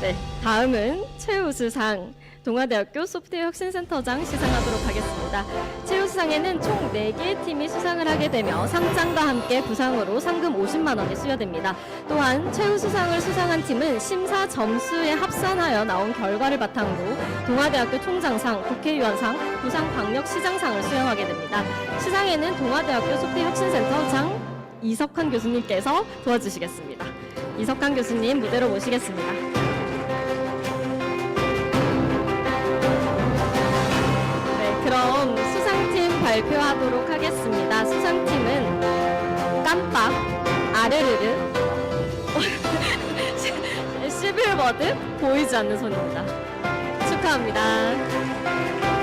네, 다음은 최우수상 동아대학교 소프트웨어 혁신센터장 시상하도록 하겠습니다. 최우수상에는 총 4개의 팀이 수상을 하게 되며 상장과 함께 부상으로 상금 50만 원이 수여됩니다. 또한 최우수상을 수상한 팀은 심사 점수에 합산하여 나온 결과를 바탕으로 동아대학교 총장상, 국회의원상, 부상광역시장상을 수여하게 됩니다. 시상에는 동아대학교 소프트웨어 혁신센터장 이석환 교수님께서 도와주시겠습니다. 이석환 교수님 무대로 모시겠습니다. 발표하도록 하겠습니다. 수상팀은 깜빡, 아르르르, 11버드, 보이지 않는 손입니다. 축하합니다.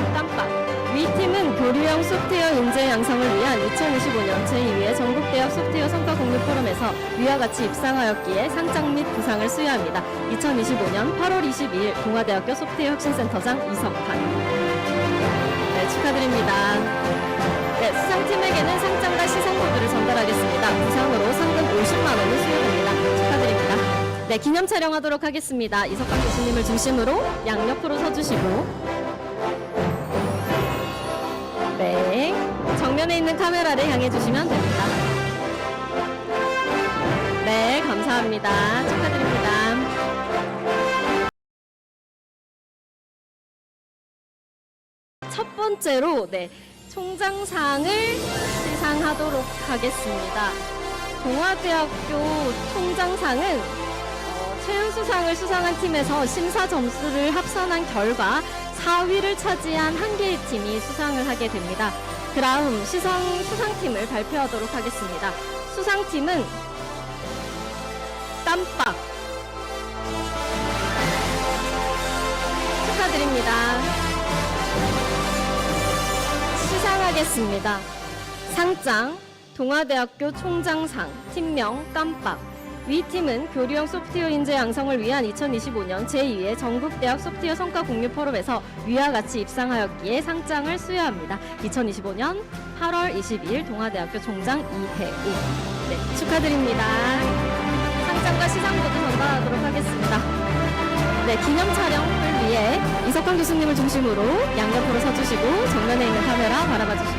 팀명 깜빡 위 팀은 교류형 소프트웨어 인재 양성을 위한 2025년 제2회 전국대학 소프트웨어 성과 공유 포럼에서 위와 같이 입상하였기에 상장 및 부상을 수여합니다. 2025년 8월 22일 동아대학교 소프트웨어 혁신센터장 이석환 네, 축하드립니다. 네, 수상팀에게는 상장과 시상코드를 전달하겠습니다. 부상으로 상금 50만 원이 수여됩니다. 축하드립니다. 네, 기념 촬영하도록 하겠습니다. 이석환 교수님을 중심으로 양옆으로 서주시고 네, 정면에 있는 카메라를 향해 주시면 됩니다. 네, 감사합니다. 축하드립니다. 첫 번째로 네, 총장상을 시상하도록 하겠습니다. 동아대학교 총장상은 어, 최우수상을 수상한 팀에서 심사 점수를 합산한 결과 4위를 차지한 한 개의 팀이 수상을 하게 됩니다. 그 다음 시상 수상팀을 발표하도록 하겠습니다. 수상팀은 깜빡 축하드립니다. 시상하겠습니다. 상장 동아대학교 총장상 팀명 깜빡 위 팀은 교류형 소프트웨어 인재 양성을 위한 2025년 제2회 전국대학 소프트웨어 성과 공유 포럼에서 위와 같이 입상하였기에 상장을 수여합니다. 2025년 8월 22일 동아대학교 총장 이혜우 네, 축하드립니다. 상장과 시상 모두 전달하도록 하겠습니다. 네, 기념 촬영을 위해 이석환 교수님을 중심으로 양옆으로 서주시고 정면에 있는 카메라 바라봐 됩니다.